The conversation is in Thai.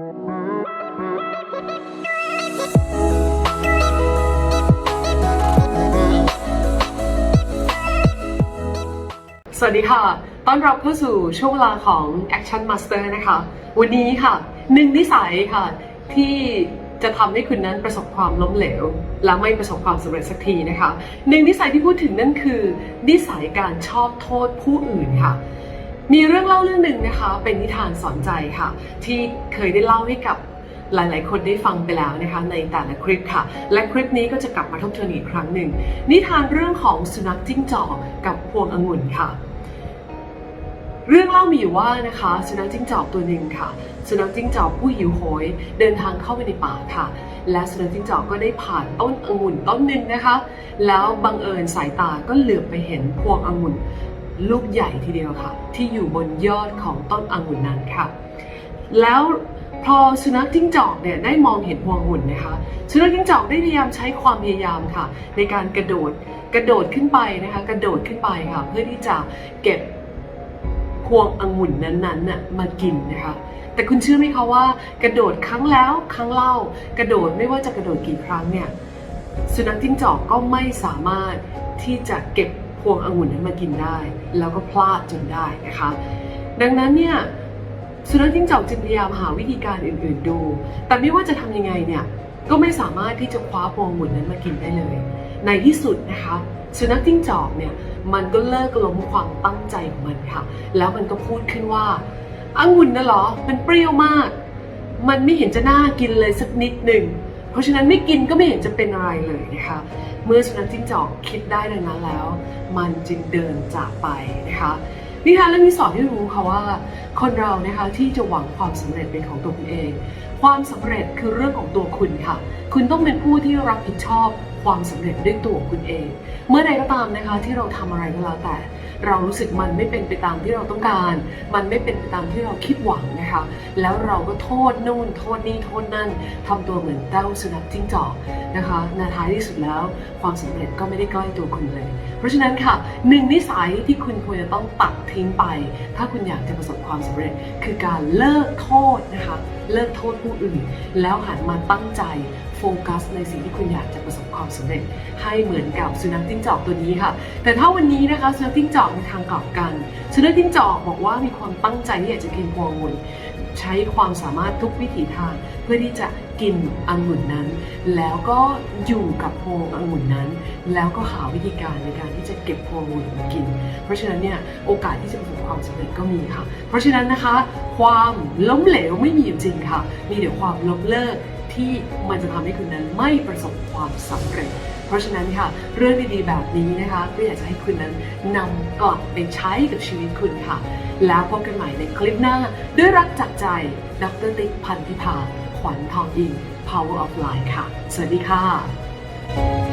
สวัสดีค่ะ ต้อนรับเข้าสู่ช่วงเวลาของ Action Master นะคะ วันนี้ค่ะ หนึ่งนิสัยค่ะ ที่จะทำให้คุณนั้นประสบความล้มเหลว และไม่ประสบความสำเร็จสักทีนะคะ หนึ่งนิสัยที่พูดถึงนั่นคือ นิสัยการชอบโทษผู้อื่นค่ะ มีเรื่องเล่าเรื่องหนึ่งนะคะ เป็นนิทานสอนใจค่ะ ที่เคยได้เล่าให้กับหลาย ๆ คนได้ฟังไปแล้วนะคะในแต่ละคลิปค่ะ และคลิปนี้ก็จะกลับมาทบทวนอีกครั้งหนึ่ง นิทานเรื่องของสุนัขจิ้งจอกกับพวงองุ่นค่ะ เรื่องเล่ามีอยู่ว่านะคะ สุนัขจิ้งจอกตัวหนึ่งค่ะ สุนัขจิ้งจอกผู้หิวโหย เดินทางเข้าไปในป่าค่ะ และสุนัขจิ้งจอกก็ได้ผ่านต้นองุ่นต้นหนึ่งนะคะ แล้วบังเอิญสายตาก็เหลือบไปเห็นพวงองุ่น ลูกใหญ่ทีเดียวค่ะ ที่อยู่บนยอดของต้นองุ่นนั้นค่ะ แล้วพอสุนัขจิ้งจอกเนี่ยได้มองเห็นพวงองุ่นนะคะสุนัขจิ้งจอกได้พยายามใช้ความพยายามค่ะ ในการกระโดดกระโดดขึ้นไปนะคะ กระโดดขึ้นไปค่ะ เพื่อที่จะเก็บพวงองุ่นนั้นๆน่ะมากินนะคะแต่คุณเชื่อไหมคะว่า กระโดดครั้งแล้วครั้งเล่า กระโดดไม่ว่าจะกระโดดกี่ครั้งเนี่ยสุนัขจิ้งจอกก็ไม่สามารถที่จะเก็บ พวงองุ่นนั้นมากินได้ แล้วก็พลาดจนได้นะคะ ดังนั้นเนี่ยสุนัขจิ้งจอกจึงพยายามหาวิธีการอื่นๆดู แต่ไม่ว่าจะทำยังไงเนี่ยก็ไม่สามารถที่จะคว้าพวงองุ่นนั้นมากินได้เลย ในที่สุดนะคะสุนัขจิ้งจอกเนี่ยมันก็เลิกล้มความตั้งใจของมันค่ะ แล้วมันก็พูดขึ้นว่าองุ่นน่ะเหรอ มันเปรี้ยวมาก มันไม่เห็นจะน่ากินเลยสักนิดหนึ่ง เพราะฉะนั้นไม่กินก็ไม่เห็นจะเป็นอะไรเลยนะคะ เมื่อสุนัขจิ้งจอกคิดได้ดังนั้นแล้ว มันจึงเดินจากไปนะคะนิทานเรื่องนี้สอนให้รู้ค่ะว่า คนเรานะคะที่จะหวังความสำเร็จเป็นของตัวคุณเอง ความสำเร็จคือเรื่องของตัวคุณค่ะ คุณต้องเป็นผู้ที่รับผิดชอบความสำเร็จด้วยตัวคุณเอง เมื่อใดก็ตามนะคะที่เราทำอะไรก็แล้วแต่ เรารู้สึกมันไม่เป็นไปตามที่เราต้องการ มันไม่เป็นไปตามที่เราคิดหวังนะคะ แล้วเราก็โทษนู่น โทษนี่โทษนั่นทำตัวเหมือนเต้าสุนัขจิ้งจอกนะคะในท้ายที่สุดแล้ว ความสำเร็จก็ไม่ได้ใกล้ตัวคุณเลย เพราะฉะนั้นค่ะหนึ่งนิสัยที่คุณควรจะต้องตัดทิ้งไป ถ้าคุณอยากจะประสบความสำเร็จ คือการเลิกโทษนะคะ เลิกโทษผู้อื่น แล้วหันมาตั้งใจโฟกัสในสิ่งที่คุณอยากจะประสบความสำเร็จ ให้เหมือนกับสุนัขจิ้งจอกตัวนี้ค่ะ แต่ถ้าวันนี้นะคะสุนัขจิ้งจอกในทางกลับกันสุนัขจิ้งจอกบอกว่ามีความตั้งใจที่อยากจะกินพวงองุ่น ใช้ความสามารถทุกวิถีทาง เพื่อที่จะกินองุ่นนั้น แล้วก็อยู่กับพวงองุ่นนั้น แล้วก็หาวิธีการในการที่จะเก็บพวงองุ่นมากิน เพราะฉะนั้นเนี่ยโอกาสที่จะประสบความสำเร็จก็มีค่ะ เพราะฉะนั้นนะคะ ความล้มเหลวไม่มีจริงค่ะ มีแต่ความล้มเลิกที่มันจะทำให้คุณนั้นไม่ประสบความสำเร็จ เพราะฉะนั้นค่ะ เรื่องดีๆแบบนี้นะคะก็อยากจะให้คุณนั้นนำกลับไปใช้กับชีวิตคุณค่ะ แล้วพบกันใหม่ในคลิปหน้า ด้วยรักจากใจดรติ๊กพันธิพาขวัญทองอิน Power of Life ค่ะ สวัสดีค่ะ